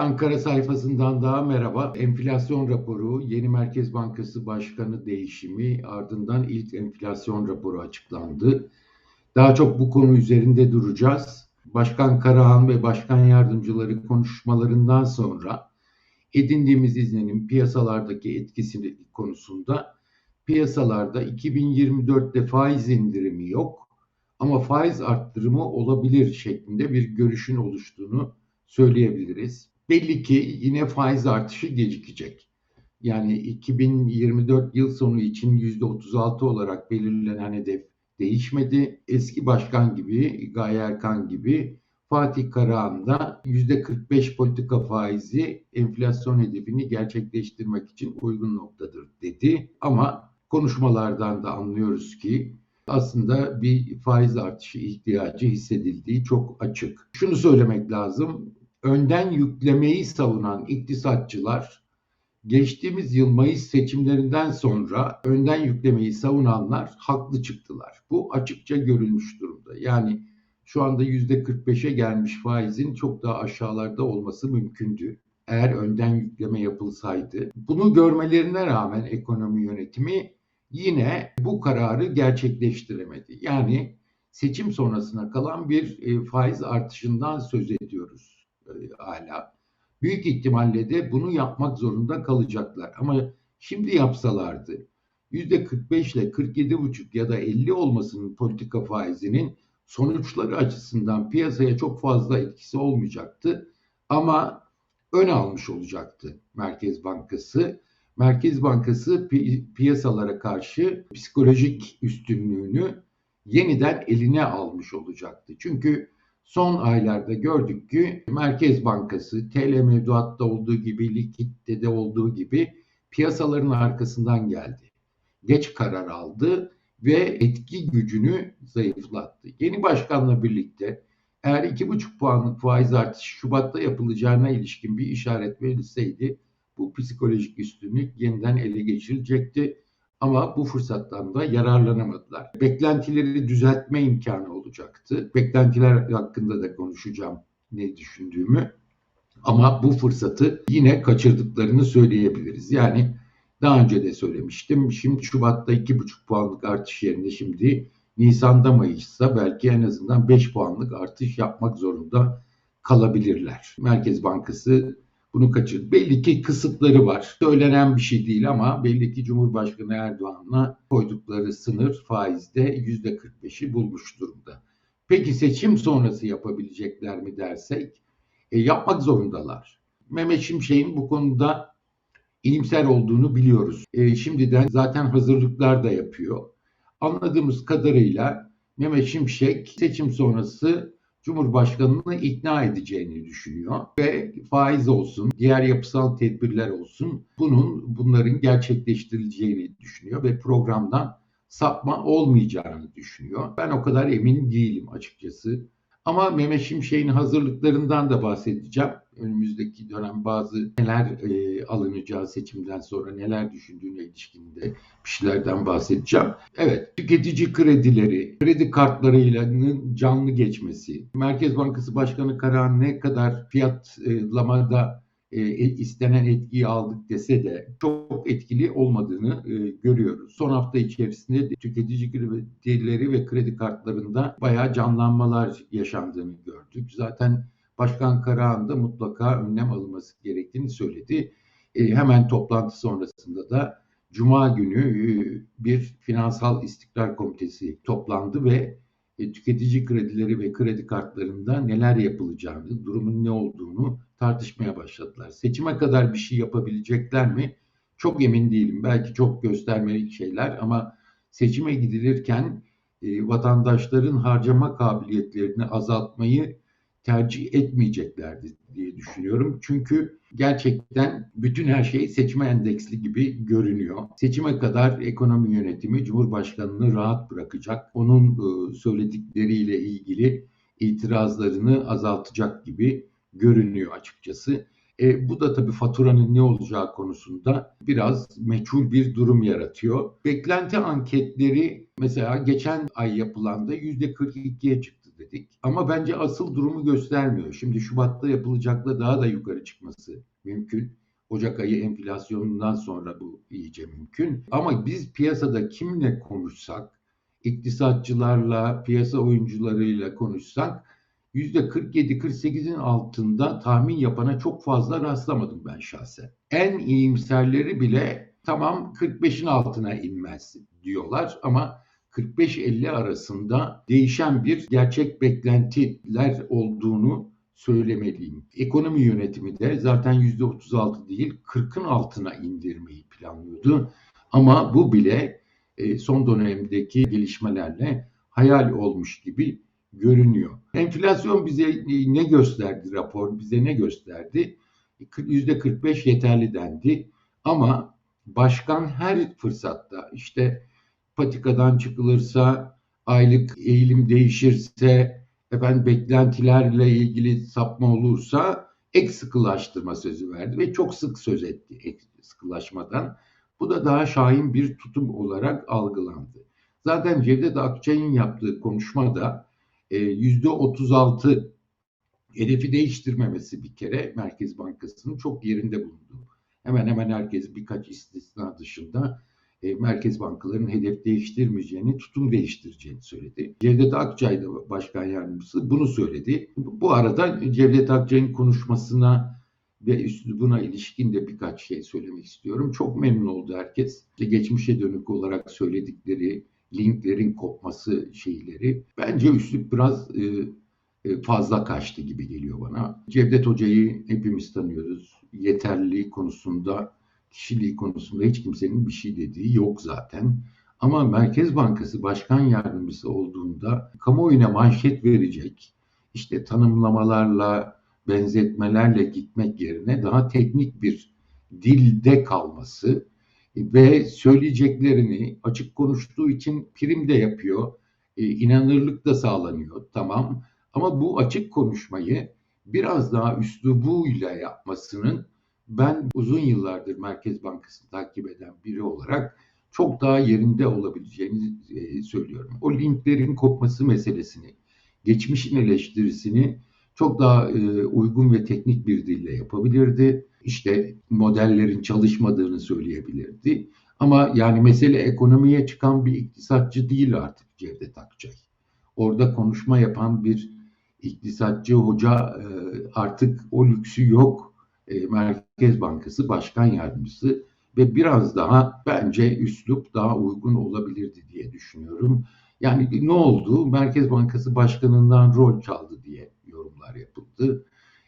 Ankara sayfasından daha merhaba. Enflasyon raporu, yeni Merkez Bankası Başkanı değişimi, ardından ilk enflasyon raporu açıklandı. Daha çok bu konu üzerinde duracağız. Başkan Karahan ve başkan yardımcıları konuşmalarından sonra edindiğimiz izlenim piyasalardaki etkisi konusunda piyasalarda 2024'te faiz indirimi yok ama faiz arttırımı olabilir şeklinde bir görüşün oluştuğunu söyleyebiliriz. Belli ki yine faiz artışı gecikecek. Yani 2024 yıl sonu için %36 olarak belirlenen hedef değişmedi. Eski başkan gibi, Gaye Erkan gibi Fatih Karahan da %45 politika faizi enflasyon hedefini gerçekleştirmek için uygun noktadır dedi. Ama konuşmalardan da anlıyoruz ki aslında bir faiz artışı ihtiyacı hissedildiği çok açık. Şunu söylemek lazım. Önden yüklemeyi savunan iktisatçılar geçtiğimiz yıl Mayıs seçimlerinden sonra önden yüklemeyi savunanlar haklı çıktılar. Bu açıkça görülmüş durumda. Yani şu anda %45'e gelmiş faizin çok daha aşağılarda olması mümkündü. Eğer önden yükleme yapılsaydı. Bunu görmelerine rağmen ekonomi yönetimi yine bu kararı gerçekleştiremedi. Yani seçim sonrasına kalan bir e, faiz artışından söz ediyoruz hala. Büyük ihtimalle de bunu yapmak zorunda kalacaklar. Ama şimdi yapsalardı %45 ile 47,5 ya da 50 olmasının politika faizinin sonuçları açısından piyasaya çok fazla etkisi olmayacaktı. Ama ön almış olacaktı Merkez Bankası. Merkez Bankası pi- piyasalara karşı psikolojik üstünlüğünü yeniden eline almış olacaktı. Çünkü son aylarda gördük ki Merkez Bankası TL mevduatta olduğu gibi, likitte de olduğu gibi piyasaların arkasından geldi. Geç karar aldı ve etki gücünü zayıflattı. Yeni başkanla birlikte eğer 2,5 puanlık faiz artışı Şubat'ta yapılacağına ilişkin bir işaret verilseydi bu psikolojik üstünlük yeniden ele geçirilecekti. Ama bu fırsattan da yararlanamadılar. Beklentileri düzeltme imkanı olacaktı. Beklentiler hakkında da konuşacağım ne düşündüğümü. Ama bu fırsatı yine kaçırdıklarını söyleyebiliriz. Yani daha önce de söylemiştim. Şimdi Şubat'ta 2,5 puanlık artış yerine şimdi Nisan'da Mayıs'ta belki en azından 5 puanlık artış yapmak zorunda kalabilirler. Merkez Bankası bunu kaçırdı. Belli ki kısıtları var. Söylenen bir şey değil ama belli ki Cumhurbaşkanı Erdoğan'la koydukları sınır faizde %45'i bulmuş durumda. Peki seçim sonrası yapabilecekler mi dersek? E, yapmak zorundalar. Mehmet Şimşek'in bu konuda iyimser olduğunu biliyoruz. E, şimdiden zaten hazırlıklar da yapıyor. Anladığımız kadarıyla Mehmet Şimşek seçim sonrası Cumhurbaşkanını ikna edeceğini düşünüyor ve faiz olsun, diğer yapısal tedbirler olsun bunun bunların gerçekleştirileceğini düşünüyor ve programdan sapma olmayacağını düşünüyor. Ben o kadar emin değilim açıkçası. Ama Mehmet Şimşek'in hazırlıklarından da bahsedeceğim. Önümüzdeki dönem bazı neler e, alınacağı seçimden sonra neler düşündüğüne ilişkin de bir şeylerden bahsedeceğim. Evet, tüketici kredileri, kredi kartlarıyla canlı geçmesi, Merkez Bankası Başkanı Karahan ne kadar fiyatlamada e, istenen etkiyi aldık dese de çok etkili olmadığını e, görüyoruz. Son hafta içerisinde de tüketici kredileri ve kredi kartlarında bayağı canlanmalar yaşandığını gördük. Zaten Başkan Karahan da mutlaka önlem alınması gerektiğini söyledi. E, hemen toplantı sonrasında da Cuma günü e, bir finansal istikrar komitesi toplandı ve tüketici kredileri ve kredi kartlarında neler yapılacağını, durumun ne olduğunu tartışmaya başladılar. Seçime kadar bir şey yapabilecekler mi? Çok emin değilim. Belki çok göstermelik şeyler ama seçime gidilirken e, vatandaşların harcama kabiliyetlerini azaltmayı tercih etmeyeceklerdi diye düşünüyorum. Çünkü gerçekten bütün her şey seçime endeksli gibi görünüyor. Seçime kadar ekonomi yönetimi Cumhurbaşkanı'nı rahat bırakacak. Onun e, söyledikleriyle ilgili itirazlarını azaltacak gibi görünüyor açıkçası. E, bu da tabii faturanın ne olacağı konusunda biraz meçhul bir durum yaratıyor. Beklenti anketleri mesela geçen ay yapılanda %42'ye çıktı söyledik. Ama bence asıl durumu göstermiyor. Şimdi Şubat'ta yapılacakla daha da yukarı çıkması mümkün. Ocak ayı enflasyonundan sonra bu iyice mümkün. Ama biz piyasada kimle konuşsak, iktisatçılarla, piyasa oyuncularıyla konuşsak %47-48'in altında tahmin yapana çok fazla rastlamadım ben şahsen. En iyimserleri bile tamam 45'in altına inmez diyorlar ama 45-50 arasında değişen bir gerçek beklentiler olduğunu söylemeliyim. Ekonomi yönetimi de zaten %36 değil 40'ın altına indirmeyi planlıyordu. Ama bu bile e, son dönemdeki gelişmelerle hayal olmuş gibi görünüyor. Enflasyon bize ne gösterdi rapor? Bize ne gösterdi? %45 yeterli dendi. Ama başkan her fırsatta işte patikadan çıkılırsa, aylık eğilim değişirse, efendim beklentilerle ilgili sapma olursa ek sıkılaştırma sözü verdi ve çok sık söz etti ek sıkılaşmadan. Bu da daha şahin bir tutum olarak algılandı. Zaten Cevdet Akçay'ın yaptığı konuşmada yüzde 36 hedefi değiştirmemesi bir kere Merkez Bankası'nın çok yerinde bulundu. Hemen hemen herkes birkaç istisna dışında e, merkez bankalarının hedef değiştirmeyeceğini, tutum değiştireceğini söyledi. Cevdet Akçay da başkan yardımcısı bunu söyledi. Bu arada Cevdet Akçay'ın konuşmasına ve üslubuna ilişkin de birkaç şey söylemek istiyorum. Çok memnun oldu herkes. İşte geçmişe dönük olarak söyledikleri linklerin kopması şeyleri. Bence üslup biraz e, e, fazla kaçtı gibi geliyor bana. Cevdet Hoca'yı hepimiz tanıyoruz. Yeterliliği konusunda kişiliği konusunda hiç kimsenin bir şey dediği yok zaten. Ama Merkez Bankası Başkan Yardımcısı olduğunda kamuoyuna manşet verecek, işte tanımlamalarla, benzetmelerle gitmek yerine daha teknik bir dilde kalması ve söyleyeceklerini açık konuştuğu için prim de yapıyor, e, inanırlık da sağlanıyor tamam. Ama bu açık konuşmayı biraz daha üslubuyla yapmasının ben uzun yıllardır Merkez Bankası'nı takip eden biri olarak çok daha yerinde olabileceğini e, söylüyorum. O linklerin kopması meselesini, geçmişin eleştirisini çok daha e, uygun ve teknik bir dille yapabilirdi. İşte modellerin çalışmadığını söyleyebilirdi. Ama yani mesele ekonomiye çıkan bir iktisatçı değil artık Cevdet Akçay. Orada konuşma yapan bir iktisatçı hoca e, artık o lüksü yok Merkez Bankası Başkan Yardımcısı ve biraz daha bence üslup daha uygun olabilirdi diye düşünüyorum. Yani ne oldu? Merkez Bankası Başkanı'ndan rol çaldı diye yorumlar yapıldı.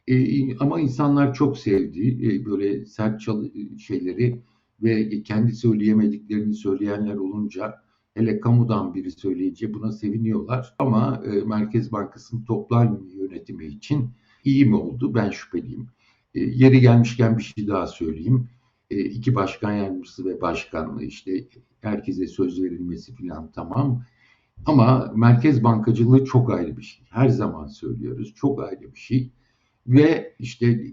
E, ama insanlar çok sevdi e, böyle sert çalı şeyleri ve kendi söyleyemediklerini söyleyenler olunca hele kamudan biri söyleyince buna seviniyorlar. Ama e, Merkez Bankası'nın toplam yönetimi için iyi mi oldu? Ben şüpheliyim. E, yeri gelmişken bir şey daha söyleyeyim. E, iki başkan yardımcısı ve başkanlığı işte herkese söz verilmesi falan tamam. Ama merkez bankacılığı çok ayrı bir şey. Her zaman söylüyoruz. Çok ayrı bir şey. Ve işte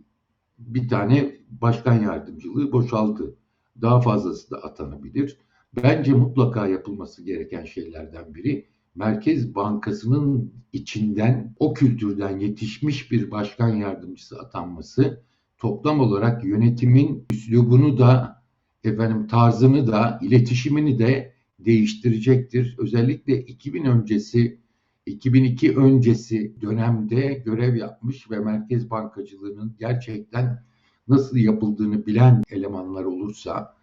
bir tane başkan yardımcılığı boşaldı. Daha fazlası da atanabilir. Bence mutlaka yapılması gereken şeylerden biri Merkez Bankası'nın içinden o kültürden yetişmiş bir başkan yardımcısı atanması toplam olarak yönetimin üslubunu da efendim tarzını da iletişimini de değiştirecektir. Özellikle 2000 öncesi 2002 öncesi dönemde görev yapmış ve merkez bankacılığının gerçekten nasıl yapıldığını bilen elemanlar olursa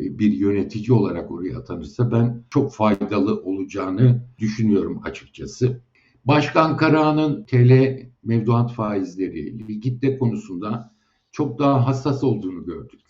e, bir yönetici olarak oraya atanırsa ben çok faydalı olacağını düşünüyorum açıkçası. Başkan Karahan'ın TL mevduat faizleri, likitte konusunda çok daha hassas olduğunu gördük.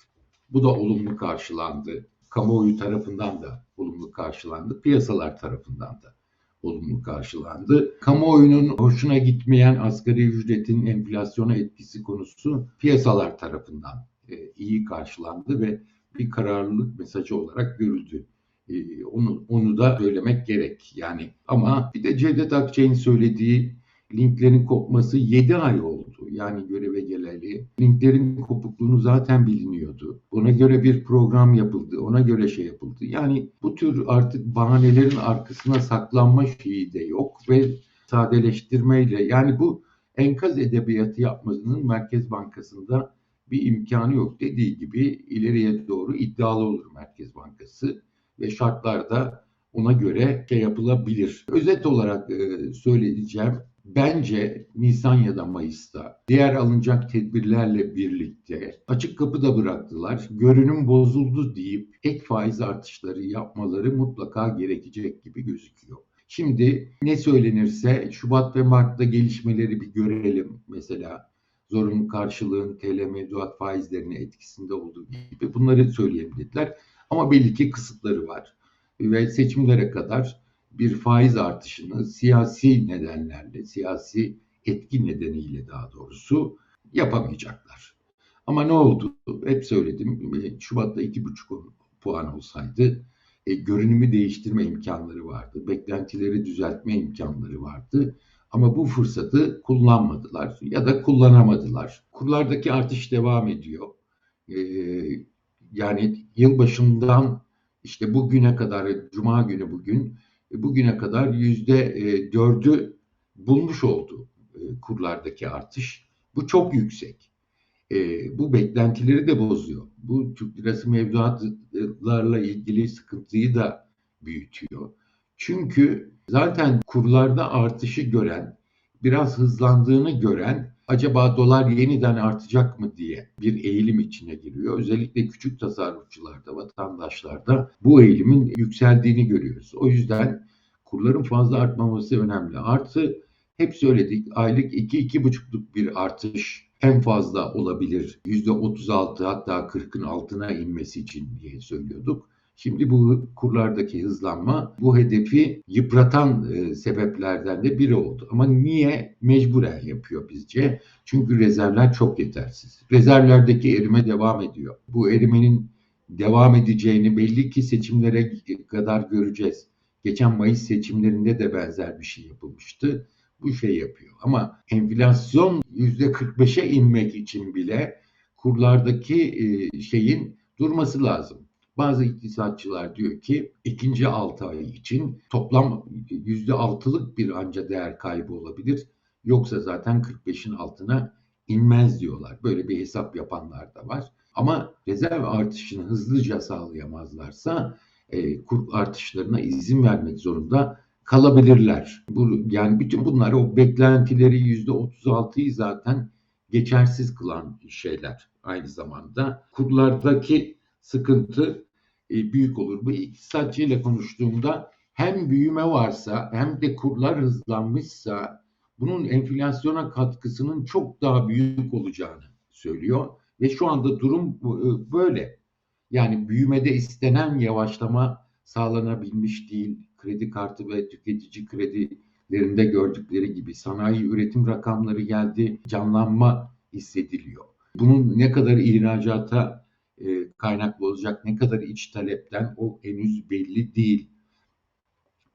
Bu da olumlu karşılandı. Kamuoyu tarafından da olumlu karşılandı. Piyasalar tarafından da olumlu karşılandı. Kamuoyunun hoşuna gitmeyen asgari ücretin enflasyona etkisi konusu piyasalar tarafından e, iyi karşılandı ve bir kararlılık mesajı olarak görüldü. E, onu onu da söylemek gerek. Yani ama bir de Cevdet Akçay'ın söylediği linklerin kopması 7 ay oldu. Yani göreve geleli. Linklerin kopukluğunu zaten biliniyordu. Ona göre bir program yapıldı. Ona göre şey yapıldı. Yani bu tür artık bahanelerin arkasına saklanma şeyi de yok ve sadeleştirmeyle yani bu enkaz edebiyatı yapmasının Merkez Bankası'nda bir imkanı yok. Dediği gibi ileriye doğru iddialı olur Merkez Bankası ve şartlarda ona göre şey yapılabilir. Özet olarak e, söyleyeceğim. Bence Nisan ya da Mayıs'ta diğer alınacak tedbirlerle birlikte açık kapı da bıraktılar. Görünüm bozuldu deyip ek faiz artışları yapmaları mutlaka gerekecek gibi gözüküyor. Şimdi ne söylenirse Şubat ve Mart'ta gelişmeleri bir görelim mesela. Zorunlu karşılığın TL mevduat faizlerine etkisinde olduğu gibi bunları söyleyelim dediler. Ama belli ki kısıtları var. Ve seçimlere kadar bir faiz artışını siyasi nedenlerle, siyasi etki nedeniyle daha doğrusu yapamayacaklar. Ama ne oldu? Hep söyledim. Şubat'ta 2,5 puan olsaydı e, görünümü değiştirme imkanları vardı. Beklentileri düzeltme imkanları vardı. Ama bu fırsatı kullanmadılar ya da kullanamadılar. Kurlardaki artış devam ediyor. E, yani yılbaşından işte bugüne kadar, Cuma günü bugün, bugüne kadar yüzde e, dördü bulmuş oldu e, kurlardaki artış. Bu çok yüksek. E, bu beklentileri de bozuyor. Bu Türk lirası mevduatlarla ilgili sıkıntıyı da büyütüyor. Çünkü zaten kurlarda artışı gören, biraz hızlandığını gören acaba dolar yeniden artacak mı diye bir eğilim içine giriyor. Özellikle küçük tasarrufçularda, vatandaşlarda bu eğilimin yükseldiğini görüyoruz. O yüzden kurların fazla artmaması önemli. Artı hep söyledik aylık 2-2,5'luk bir artış en fazla olabilir. %36 hatta 40'ın altına inmesi için diye söylüyorduk. Şimdi bu kurlardaki hızlanma bu hedefi yıpratan e, sebeplerden de biri oldu. Ama niye? Mecburen yapıyor bizce. Çünkü rezervler çok yetersiz. Rezervlerdeki erime devam ediyor. Bu erimenin devam edeceğini belli ki seçimlere kadar göreceğiz. Geçen Mayıs seçimlerinde de benzer bir şey yapılmıştı. Bu şey yapıyor. Ama enflasyon %45'e inmek için bile kurlardaki e, şeyin durması lazım. Bazı iktisatçılar diyor ki ikinci 6 ay için toplam %6'lık bir anca değer kaybı olabilir. Yoksa zaten 45'in altına inmez diyorlar. Böyle bir hesap yapanlar da var. Ama rezerv artışını hızlıca sağlayamazlarsa e, kur artışlarına izin vermek zorunda kalabilirler. Bu, yani bütün bunlar o beklentileri %36'yı zaten geçersiz kılan şeyler aynı zamanda. Kurlardaki sıkıntı e, büyük olur. Bu iktisatçıyla konuştuğumda hem büyüme varsa hem de kurlar hızlanmışsa bunun enflasyona katkısının çok daha büyük olacağını söylüyor. Ve şu anda durum e, böyle. Yani büyümede istenen yavaşlama sağlanabilmiş değil. Kredi kartı ve tüketici kredilerinde gördükleri gibi sanayi üretim rakamları geldi, canlanma hissediliyor. Bunun ne kadar ihracata kaynaklı olacak. Ne kadar iç talepten o henüz belli değil.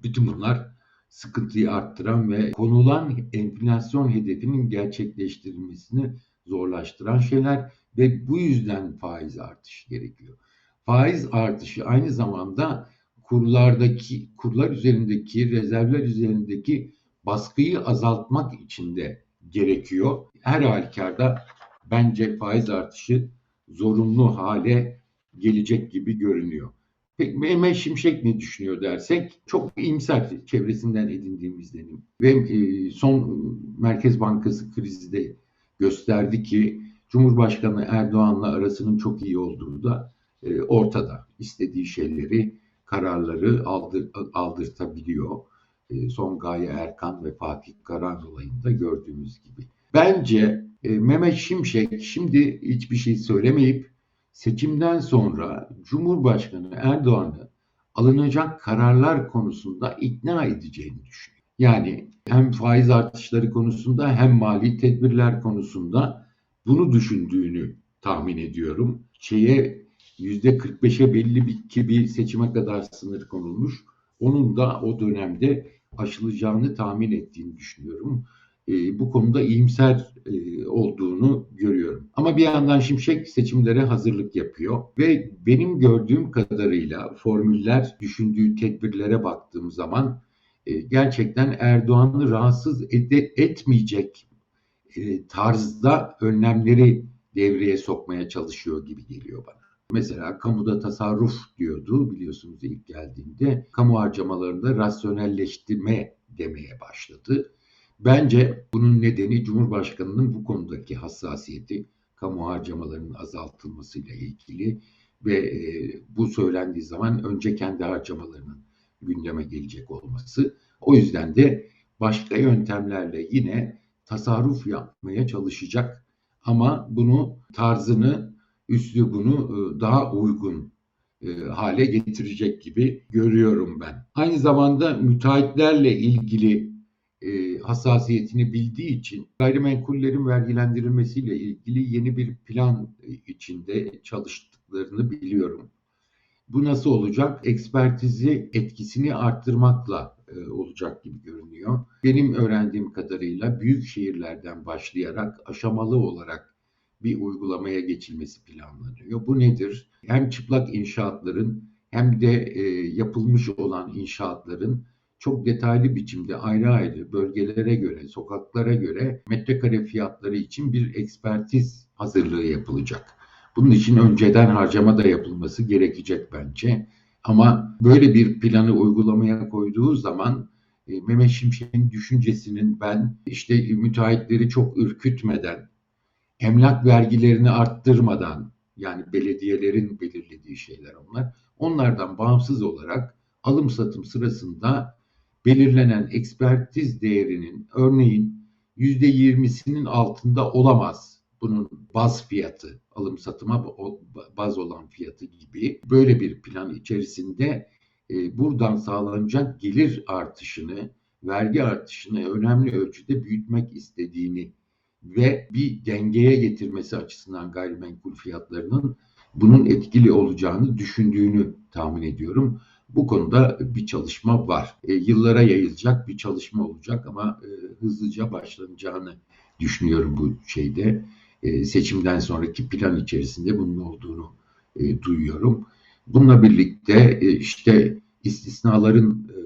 Bütün bunlar sıkıntıyı arttıran ve konulan enflasyon hedefinin gerçekleştirilmesini zorlaştıran şeyler ve bu yüzden faiz artışı gerekiyor. Faiz artışı aynı zamanda kurlardaki kurlar üzerindeki rezervler üzerindeki baskıyı azaltmak için de gerekiyor. Her halükarda bence faiz artışı zorunlu hale gelecek gibi görünüyor. Peki Mehmet Şimşek ne düşünüyor dersek çok iyimser çevresinden edindiğim izlenim. Ve e, son Merkez Bankası krizi de gösterdi ki Cumhurbaşkanı Erdoğan'la arasının çok iyi olduğu da e, ortada. İstediği şeyleri, kararları aldır, aldırtabiliyor. E, son Gaye Erkan ve Fatih Karahan olayında gördüğümüz gibi. Bence e, Mehmet Şimşek şimdi hiçbir şey söylemeyip seçimden sonra Cumhurbaşkanı Erdoğan'ı alınacak kararlar konusunda ikna edeceğini düşünüyor. Yani hem faiz artışları konusunda hem mali tedbirler konusunda bunu düşündüğünü tahmin ediyorum. Şeye %45'e belli bir, ki bir seçime kadar sınır konulmuş. Onun da o dönemde aşılacağını tahmin ettiğini düşünüyorum. E, bu konuda iyimser e, olduğunu görüyorum. Ama bir yandan Şimşek seçimlere hazırlık yapıyor ve benim gördüğüm kadarıyla formüller düşündüğü tedbirlere baktığım zaman e, gerçekten Erdoğan'ı rahatsız ede- etmeyecek tarzda önlemleri devreye sokmaya çalışıyor gibi geliyor bana. Mesela kamuda tasarruf diyordu biliyorsunuz ilk geldiğinde. Kamu harcamalarında rasyonelleştirme demeye başladı. Bence bunun nedeni Cumhurbaşkanı'nın bu konudaki hassasiyeti, kamu harcamalarının azaltılmasıyla ilgili ve e, bu söylendiği zaman önce kendi harcamalarının gündeme gelecek olması. O yüzden de başka yöntemlerle yine tasarruf yapmaya çalışacak ama bunu tarzını, üslubunu e, daha uygun e, hale getirecek gibi görüyorum ben. Aynı zamanda müteahhitlerle ilgili e, hassasiyetini bildiği için gayrimenkullerin vergilendirilmesiyle ilgili yeni bir plan içinde çalıştıklarını biliyorum. Bu nasıl olacak? Ekspertizi etkisini arttırmakla e, olacak gibi görünüyor. Benim öğrendiğim kadarıyla büyük şehirlerden başlayarak aşamalı olarak bir uygulamaya geçilmesi planlanıyor. Bu nedir? Hem çıplak inşaatların hem de e, yapılmış olan inşaatların çok detaylı biçimde ayrı ayrı bölgelere göre, sokaklara göre metrekare fiyatları için bir ekspertiz hazırlığı yapılacak. Bunun için önceden harcama da yapılması gerekecek bence. Ama böyle bir planı uygulamaya koyduğu zaman e, Mehmet Şimşek'in düşüncesinin ben işte müteahhitleri çok ürkütmeden, emlak vergilerini arttırmadan yani belediyelerin belirlediği şeyler onlar. Onlardan bağımsız olarak alım satım sırasında belirlenen ekspertiz değerinin örneğin %20'sinin altında olamaz. Bunun baz fiyatı, alım satıma baz olan fiyatı gibi böyle bir plan içerisinde e, buradan sağlanacak gelir artışını, vergi artışını önemli ölçüde büyütmek istediğini ve bir dengeye getirmesi açısından gayrimenkul fiyatlarının bunun etkili olacağını düşündüğünü tahmin ediyorum. Bu konuda bir çalışma var. E, yıllara yayılacak bir çalışma olacak ama e, hızlıca başlanacağını düşünüyorum bu şeyde. E, seçimden sonraki plan içerisinde bunun olduğunu e, duyuyorum. Bununla birlikte e, işte istisnaların e,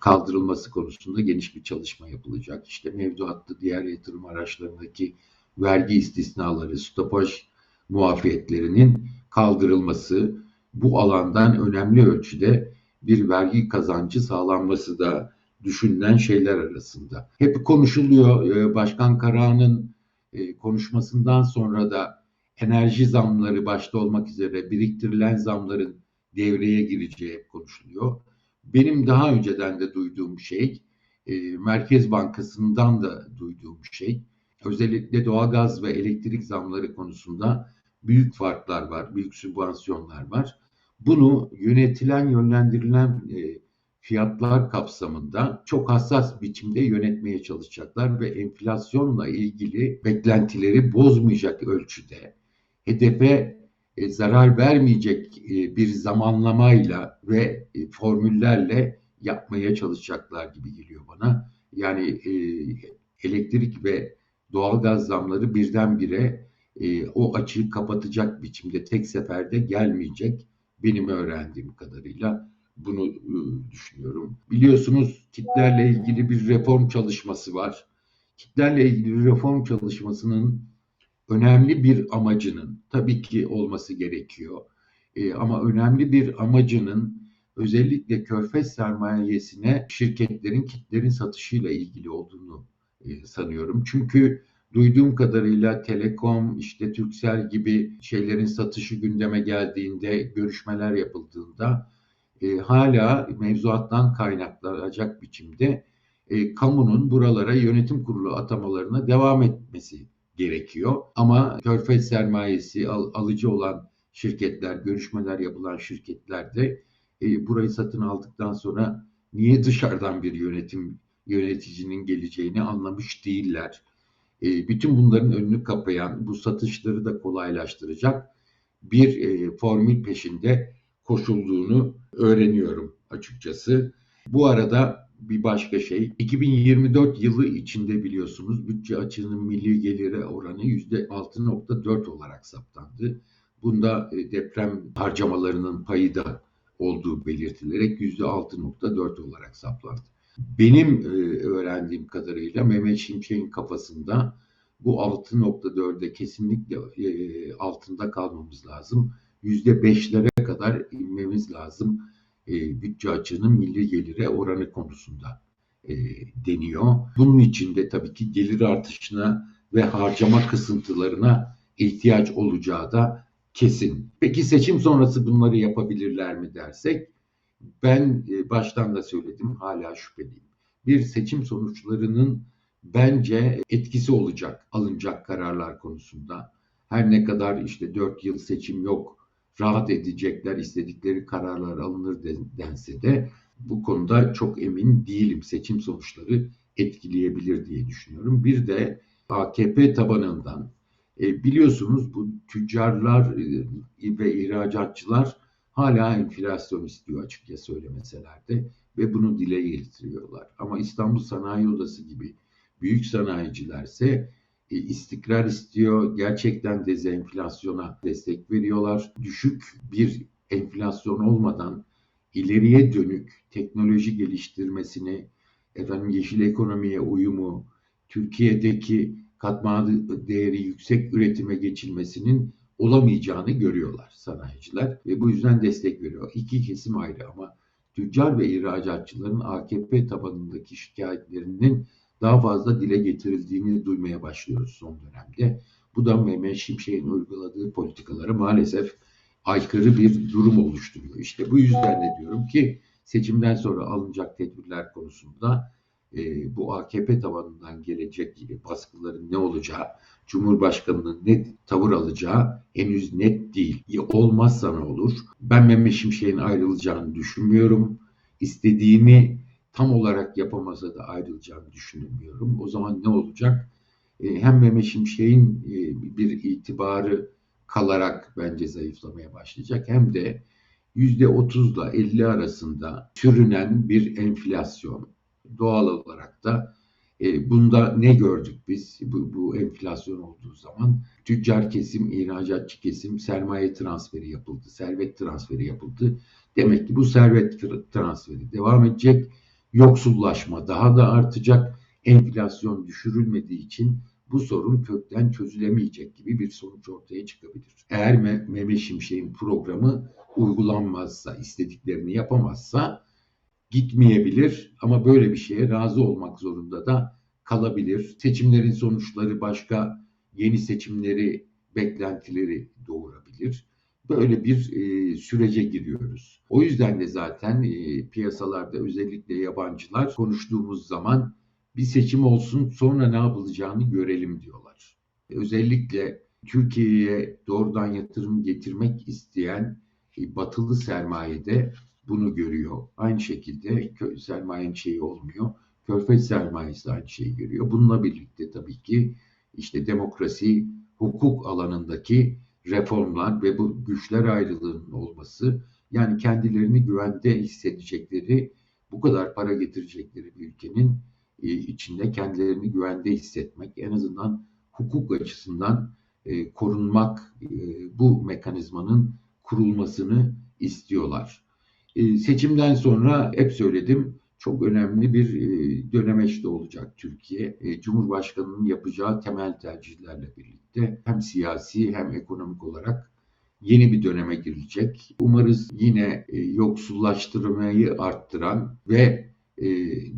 kaldırılması konusunda geniş bir çalışma yapılacak. İşte mevduatlı diğer yatırım araçlarındaki vergi istisnaları, stopaj muafiyetlerinin kaldırılması, bu alandan önemli ölçüde bir vergi kazancı sağlanması da düşünülen şeyler arasında. Hep konuşuluyor e, Başkan Karahan'ın e, konuşmasından sonra da enerji zamları başta olmak üzere biriktirilen zamların devreye gireceği hep konuşuluyor. Benim daha önceden de duyduğum şey, e, Merkez Bankası'ndan da duyduğum şey, özellikle doğalgaz ve elektrik zamları konusunda büyük farklar var, büyük sübvansiyonlar var. Bunu yönetilen, yönlendirilen e, fiyatlar kapsamında çok hassas biçimde yönetmeye çalışacaklar ve enflasyonla ilgili beklentileri bozmayacak ölçüde hedefe e, zarar vermeyecek e, bir zamanlamayla ve e, formüllerle yapmaya çalışacaklar gibi geliyor bana. Yani e, elektrik ve doğalgaz zamları birdenbire e, o açığı kapatacak biçimde tek seferde gelmeyecek benim öğrendiğim kadarıyla bunu e, düşünüyorum. Biliyorsunuz kitlerle ilgili bir reform çalışması var. Kitlerle ilgili reform çalışmasının önemli bir amacının tabii ki olması gerekiyor. E, ama önemli bir amacının özellikle körfez sermayesine şirketlerin kitlerin satışıyla ilgili olduğunu e, sanıyorum. Çünkü duyduğum kadarıyla Telekom, işte Turkcell gibi şeylerin satışı gündeme geldiğinde, görüşmeler yapıldığında e, hala mevzuattan kaynaklanacak biçimde e, kamunun buralara yönetim kurulu atamalarına devam etmesi gerekiyor. Ama körfez sermayesi al, alıcı olan şirketler, görüşmeler yapılan şirketler de e, burayı satın aldıktan sonra niye dışarıdan bir yönetim yöneticinin geleceğini anlamış değiller. E, bütün bunların önünü kapayan, bu satışları da kolaylaştıracak bir e, formül peşinde koşulduğunu öğreniyorum açıkçası. Bu arada bir başka şey, 2024 yılı içinde biliyorsunuz bütçe açığının milli geliri oranı %6.4 olarak saptandı. Bunda e, deprem harcamalarının payı da olduğu belirtilerek %6.4 olarak saplandı. Benim e, öğrendiğim kadarıyla Mehmet Şimşek'in kafasında bu 6.4'e kesinlikle e, altında kalmamız lazım. %5'lere kadar inmemiz lazım e, bütçe açığının milli gelire oranı konusunda deniyor. Bunun için de tabii ki gelir artışına ve harcama kısıntılarına ihtiyaç olacağı da kesin. Peki seçim sonrası bunları yapabilirler mi dersek ben e, baştan da söyledim hala şüpheliyim. Bir seçim sonuçlarının bence etkisi olacak alınacak kararlar konusunda. Her ne kadar işte 4 yıl seçim yok, rahat edecekler, istedikleri kararlar alınır dense de bu konuda çok emin değilim. Seçim sonuçları etkileyebilir diye düşünüyorum. Bir de AKP tabanından e, biliyorsunuz bu tüccarlar e, ve ihracatçılar hala enflasyon istiyor açıkça söylemeseler de ve bunu dile getiriyorlar. Ama İstanbul Sanayi Odası gibi büyük sanayicilerse e, istikrar istiyor. Gerçekten dezenflasyona destek veriyorlar. Düşük bir enflasyon olmadan ileriye dönük teknoloji geliştirmesini, efendim yeşil ekonomiye uyumu, Türkiye'deki katma değeri yüksek üretime geçilmesinin olamayacağını görüyorlar sanayiciler ve bu yüzden destek veriyor. İki kesim ayrı ama tüccar ve ihracatçıların AKP tabanındaki şikayetlerinin daha fazla dile getirildiğini duymaya başlıyoruz son dönemde. Bu da Mehmet Şimşek'in uyguladığı politikaları maalesef aykırı bir durum oluşturuyor. İşte bu yüzden de diyorum ki seçimden sonra alınacak tedbirler konusunda e, bu AKP tabanından gelecek baskıların ne olacağı, Cumhurbaşkanı'nın ne tavır alacağı henüz net değil. Olmazsa ne olur? Ben Mehmet Şimşek'in ayrılacağını düşünmüyorum. İstediğini tam olarak yapamasa da ayrılacağını düşünmüyorum. O zaman ne olacak? E, hem Mehmet Şimşek'in e, bir itibarı kalarak bence zayıflamaya başlayacak hem de %30 ile 50 arasında sürünen bir enflasyon. Doğal olarak da e, bunda ne gördük biz bu, bu enflasyon olduğu zaman? Tüccar kesim, ihracatçı kesim sermaye transferi yapıldı, servet transferi yapıldı. Demek ki bu servet transferi devam edecek. Yoksullaşma daha da artacak. Enflasyon düşürülmediği için bu sorun kökten çözülemeyecek gibi bir sonuç ortaya çıkabilir. Eğer Mehmet Şimşek'in programı uygulanmazsa, istediklerini yapamazsa gitmeyebilir ama böyle bir şeye razı olmak zorunda da kalabilir. Seçimlerin sonuçları başka yeni seçimleri, beklentileri doğurabilir. Böyle bir e, sürece giriyoruz. O yüzden de zaten e, piyasalarda özellikle yabancılar konuştuğumuz zaman bir seçim olsun sonra ne yapılacağını görelim diyorlar. Özellikle Türkiye'ye doğrudan yatırım getirmek isteyen e, batılı sermayede bunu görüyor. Aynı şekilde sermayenin şeyi olmuyor. Körfez sermayesi aynı şeyi görüyor. Bununla birlikte tabii ki işte demokrasi, hukuk alanındaki reformlar ve bu güçler ayrılığının olması yani kendilerini güvende hissedecekleri, bu kadar para getirecekleri bir ülkenin e, içinde kendilerini güvende hissetmek, en azından hukuk açısından e, korunmak, e, bu mekanizmanın kurulmasını istiyorlar. Seçimden sonra hep söyledim çok önemli bir dönemeçte olacak Türkiye. Cumhurbaşkanının yapacağı temel tercihlerle birlikte hem siyasi hem ekonomik olarak yeni bir döneme girilecek. Umarız yine yoksullaştırmayı arttıran ve e,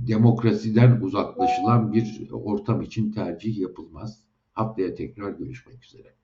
demokrasiden uzaklaşılan bir ortam için tercih yapılmaz. Haftaya tekrar görüşmek üzere.